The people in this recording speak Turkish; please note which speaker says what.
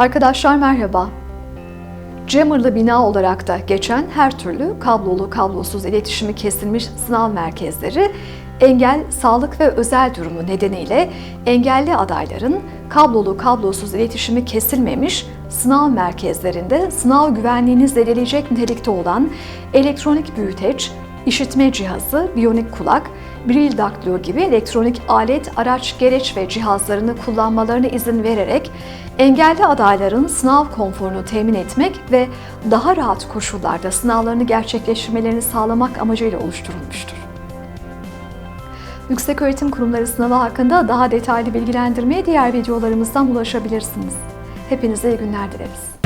Speaker 1: Arkadaşlar merhaba. Jammer'lı bina olarak da geçen her türlü kablolu kablosuz iletişimi kesilmiş sınav merkezleri engel, sağlık ve özel durumu nedeniyle engelli adayların kablolu kablosuz iletişimi kesilmemiş sınav merkezlerinde sınav güvenliğini zedeleyecek nitelikte olan elektronik büyüteç, işitme cihazı, biyonik kulak, Braille daktilo gibi elektronik alet, araç, gereç ve cihazlarını kullanmalarına izin vererek engelli adayların sınav konforunu temin etmek ve daha rahat koşullarda sınavlarını gerçekleştirmelerini sağlamak amacıyla oluşturulmuştur. Yükseköğretim Kurumları sınavı hakkında daha detaylı bilgilendirmeye diğer videolarımızdan ulaşabilirsiniz. Hepinize iyi günler dileriz.